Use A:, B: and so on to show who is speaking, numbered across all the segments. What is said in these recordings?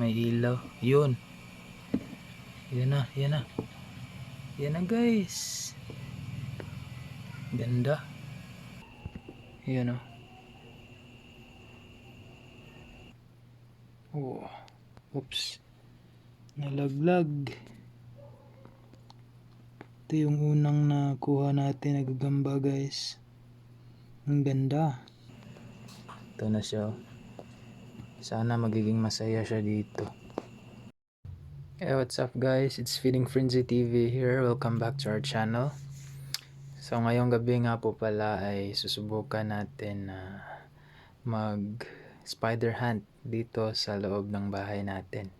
A: May ilaw. Yun. Yan na, yan na. Yan na guys. Ganda. Yan o. Oh. Oops. Nalaglag. Ito yung unang nakuha natin na gagamba guys. Ang ganda. Ito na siya. oh. Sana magiging masaya siya dito. Hey, what's up guys? It's Feeding Frenzy TV here. Welcome back to our channel. So ngayong gabi nga po pala ay susubukan natin na mag spider hunt dito sa loob ng bahay natin.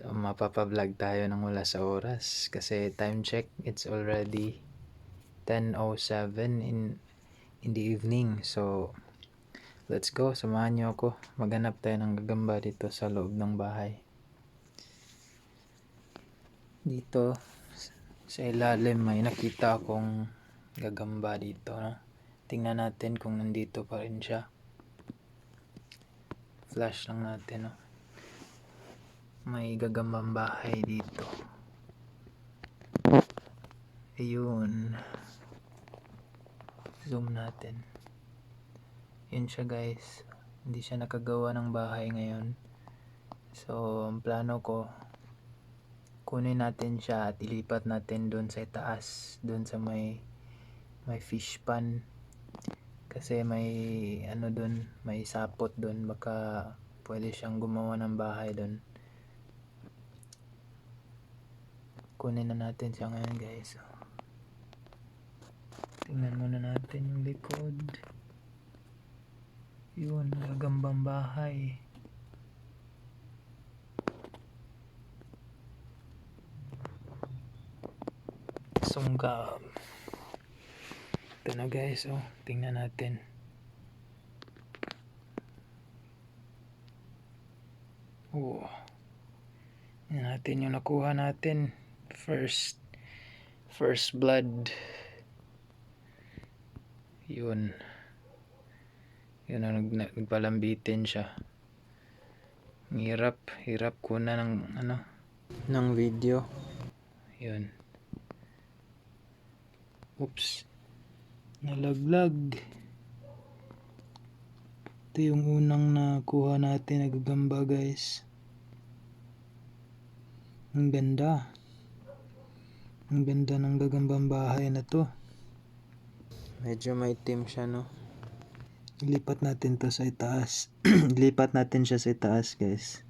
A: So mapapa-vlog tayo ng wala sa oras kasi time check it's already 10:07 in in the evening. So let's go, samahan niyo ako. Maghanap tayo ng gagamba dito sa loob ng bahay. Dito sa ilalim may nakita akong gagamba dito. No? Tingnan natin kung nandito pa rin siya. Flash lang natin. No? May gagambang bahay dito. Ayun. Zoom natin. Yun siya guys. Hindi siya nakagawa ng bahay ngayon. So, ang plano ko, kunin natin siya at ilipat natin doon sa taas. Doon sa may, may fish pan. Kasi may, ano doon, may sapot doon. Baka pwede siyang gumawa ng bahay doon. Kunin na natin siya ngayon guys. Tingnan muna natin yung likod. Yun, gagambang bahay. Sunggab. Ito na guys, oh. Tingnan natin. Oh. Tingnan natin yung nakuha natin. First first blood. Yun. Yun ang nag, nag- nagpalambitin siya. Ang hirap, hirap kuna ng ano, ng video. Yun. Oops. Nalaglag. Ito yung unang nakuha natin na gagamba guys. Ang ganda. Ang ganda ng gagambang bahay na to. Medyo may team siya no. Ilipat natin to sa itaas. Ilipat natin siya sa itaas guys.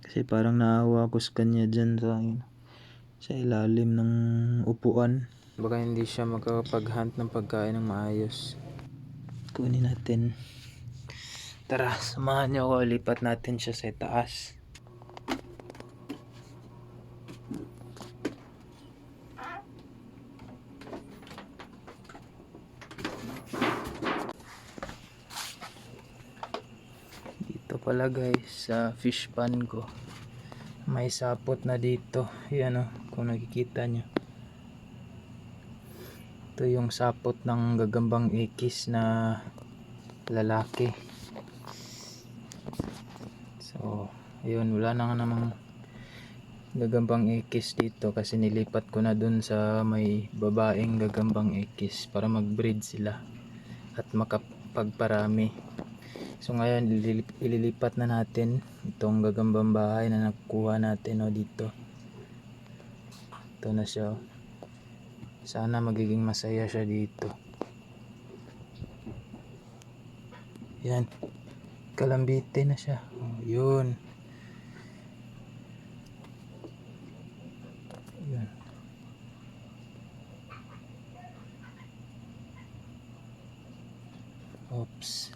A: Kasi parang naawa ko sa kanya dyan sa, sa ilalim ng upuan. Baka hindi siya makakapag-hunt ng pagkain ng maayos. Kunin natin. Tara, samahan niyo ako. Lipat natin siya sa itaas. Dito pala guys, sa fish pan ko. May sapot na dito. Yan o, kung nakikita nyo. Ito yung sapot ng gagambang ikis na lalaki. So, ayun, wala na nga namang gagambang ikis dito kasi nilipat ko na dun sa may babaeng gagambang ikis para mag-breed sila at makapagparami. So ngayon ililip- ililipat na natin itong gagambang bahay na nakuha natin o dito. Ito na siya. oh. Sana magiging masaya siya dito. Yan. Kalambite na siya. Oh. Yun. Oops.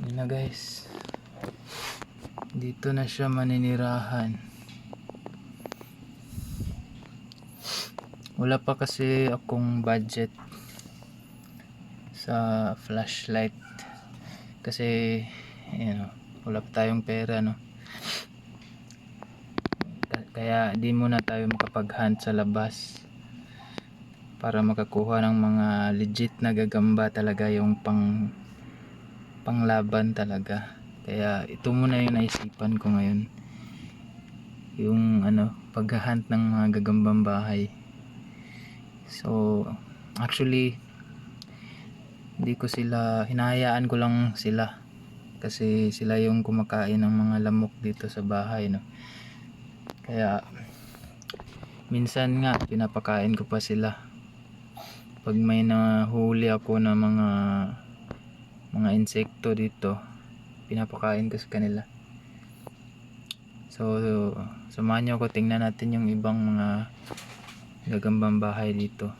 A: Yun na guys. Dito na siya maninirahan. Wala pa kasi akong budget sa flashlight. Kasi, you know, wala pa tayong pera, no? Ka- Kaya di muna tayo makapag-hunt sa labas para makakuha ng mga legit na gagamba talaga yung pang panglaban talaga Kaya ito muna yung naisipan ko ngayon. Yung ano, paghahunt ng mga gagambang bahay. So, actually, hindi ko sila, hinahayaan ko lang sila. Kasi sila yung kumakain ng mga lamok dito sa bahay, no. Kaya, minsan nga, pinapakain ko pa sila. Pag may nahuli ako na mga mga insekto dito, pinapakain ko sa kanila. So, samahan nyo ako tingnan natin yung ibang mga gagambang bahay dito.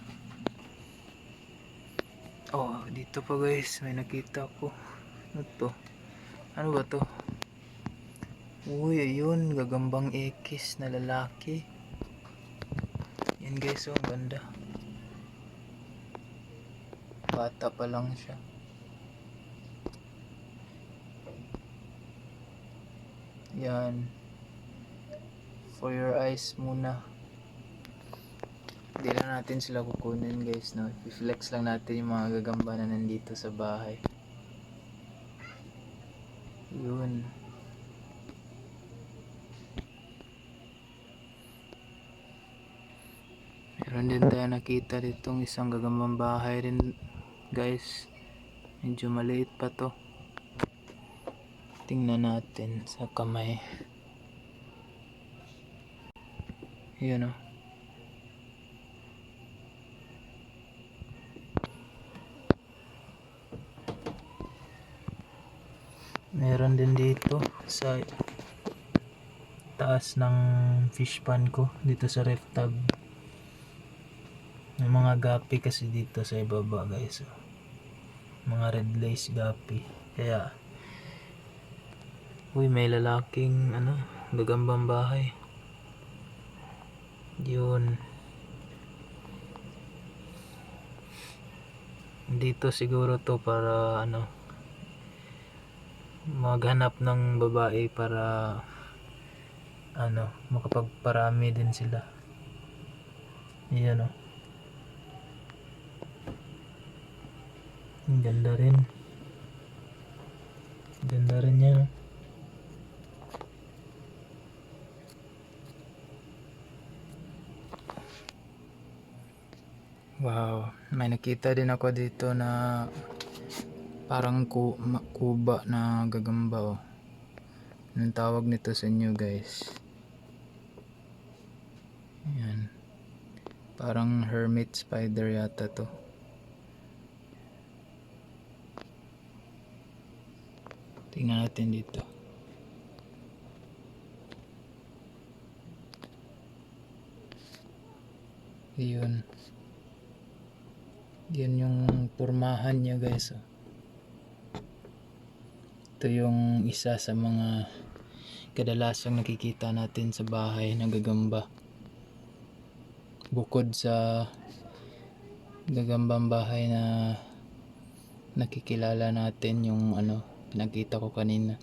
A: Oh, dito pa guys, may nakita ko. Ano to? Ano ba to? Uy, ayun, gagambang ekis na lalaki. Yan guys, oh, ganda. Bata pa lang siya. Yan. For your eyes muna. Hindi lang natin sila kukunin guys, no? I-flex lang natin yung mga gagamba na nandito sa bahay. Yun. Meron din tayo nakita ditong isang gagambang bahay rin guys. Medyo maliit pa to. Tingnan natin sa kamay. Yun oh. Meron din dito sa taas ng fish pan ko dito sa ref tub. May mga gapi kasi dito sa ibaba guys. oh. Mga red lace gapi. Kaya Uy, may lalaking ano, gagambang bahay. Yun. Dito siguro to para ano maghanap ng babae para ano, makapagparami din sila. Yan oh. Ang ganda rin. Ganda rin yan. oh. Wow, may nakita din ako dito na parang ku kuba na gagamba oh. Anong tawag nito sa inyo guys? Ayan. Parang hermit spider yata to. Tingnan natin dito. Yun. Yan yung pormahan niya guys. oh. Ito yung isa sa mga kadalasang nakikita natin sa bahay ng gagamba. Bukod sa gagambang bahay na nakikilala natin yung ano pinakita ko kanina.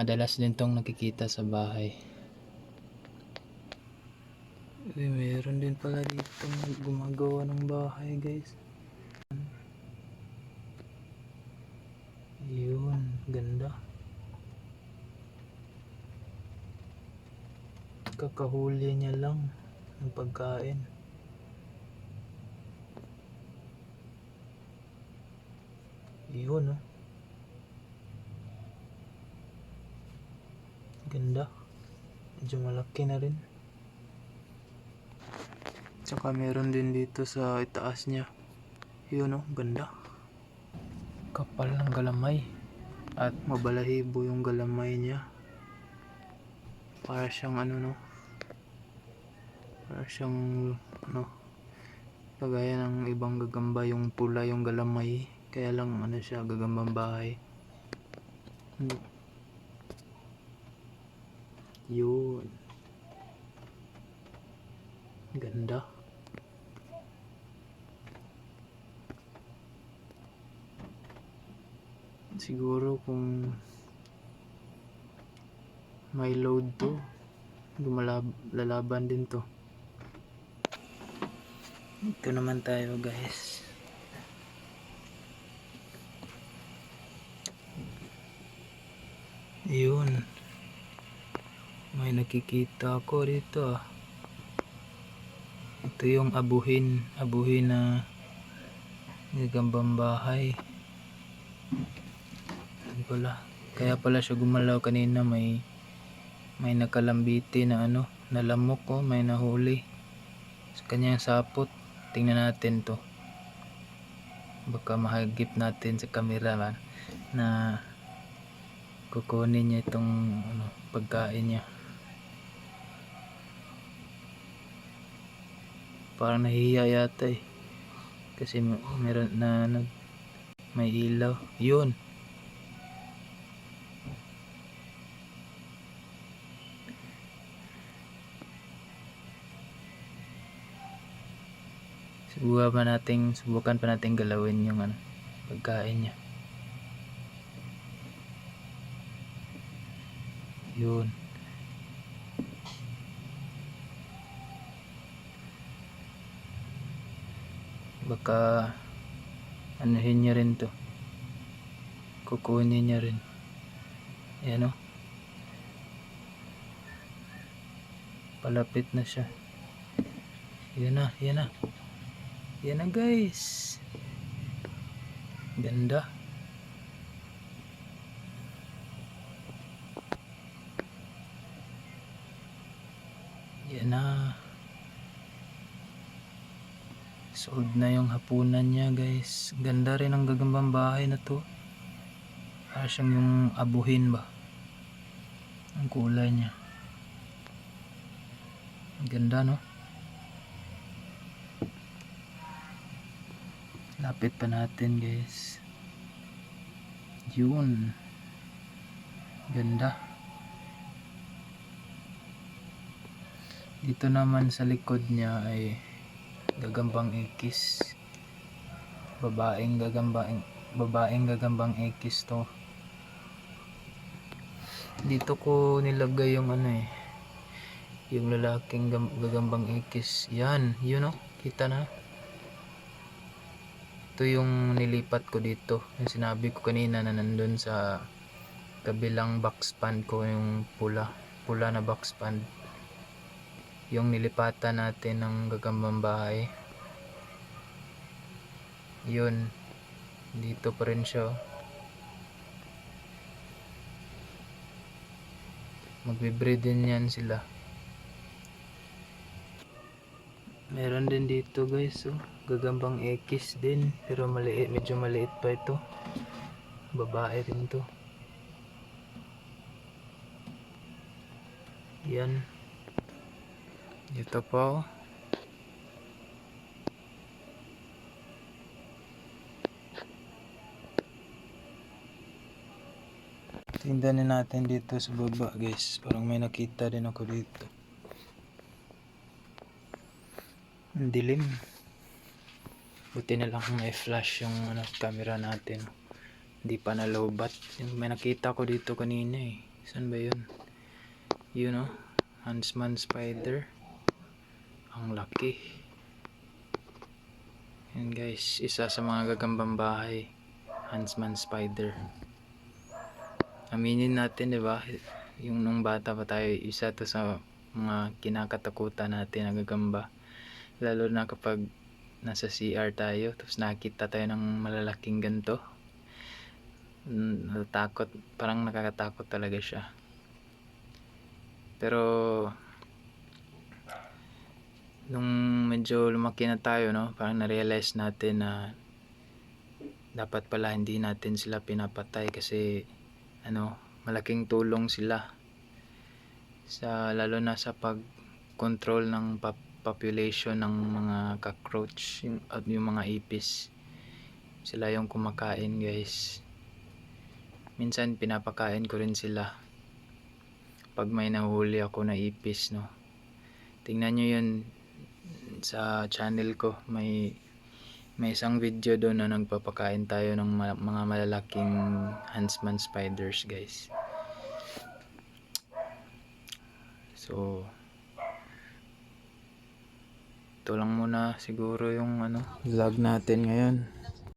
A: Madalas din tong nakikita sa bahay. Uy, meron din pala dito gumagawa ng bahay guys. Yun, ganda. Kakahuli niya lang ng pagkain. Yun oh. Ganda. Medyo malaki na rin. Tsaka meron din dito sa itaas niya. Yun oh, ganda. Kapal ng galamay. At mabalahibo yung galamay niya. Para siyang ano no. Para siyang ano. Kagaya ng ibang gagamba yung pula yung galamay. Kaya lang ano siya gagambang bahay. Hmm. Yun. Ganda. Siguro kung may load to, lumalab lalaban din to. Ito naman tayo guys. Yun. May nakikita ako dito ah. Ito yung abuhin. Abuhin na gagambang bahay. Ano pala? Kaya pala siya gumalaw kanina may may nakalambiti na ano, na lamok oh, may nahuli. Sa kanyang sapot. Tingnan natin to. Baka mahagip natin sa camera man na kukunin niya itong ano, pagkain niya. Parang nahihiya yata eh. Kasi meron na nag may ilaw. Yun. Subukan pa nating subukan pa nating galawin yung ano, pagkain niya. Yun. Baka anuhin niya rin to. Kukunin niya rin. Ayan o. Palapit na siya. Yan na, yan na. Yan na guys. Ganda. Yan na. Sold na yung hapunan niya guys. Ganda rin ang gagambang bahay na to. Para siyang yung abuhin ba. Ang kulay niya. Ganda no? Lapit pa natin guys. Yun. Ganda. Dito naman sa likod niya ay gagambang ikis. Babaeng gagambang babaeng gagambang ikis to. Dito ko nilagay yung ano eh. Yung lalaking gam- gagambang ikis. Yan, yun oh. Kita na. Ito yung nilipat ko dito. Yung sinabi ko kanina na nandun sa kabilang box pan ko yung pula. Pula na box pan. Yung nilipatan natin ng gagambang bahay. Yun. Dito pa rin siya. oh. Magbe-breed din yan sila. Meron din dito guys, oh. Gagambang X din, pero maliit, medyo maliit pa ito. Babae rin to. Yan. Ito pa oh. Tingnan natin dito sa baba guys. Parang may nakita din ako dito. Ang dilim. Buti na lang may flash yung ano, camera natin. Hindi pa nalobat. Yung may nakita ko dito kanina eh. Saan ba yun? Yun oh. Huntsman spider. Ang laki. Yan guys. Isa sa mga gagambang bahay. Huntsman spider. Aminin natin, di ba? Yung nung bata pa tayo, isa to sa mga kinakatakutan natin na gagamba. Lalo na kapag nasa CR tayo, tapos nakita tayo ng malalaking ganto. Mm, Natatakot, parang nakakatakot talaga siya. Pero, nung medyo lumaki na tayo, no, parang na-realize natin na dapat pala hindi natin sila pinapatay kasi ano, malaking tulong sila sa lalo na sa pag control ng pop- population ng mga cockroach yung, at yung mga ipis. Sila yung kumakain guys. Minsan pinapakain ko rin sila. Pag may nahuli ako na ipis no? Tingnan nyo yun sa channel ko. May may isang video doon na nagpapakain tayo ng mga malalaking huntsman spiders guys. So ito lang muna siguro yung ano vlog natin ngayon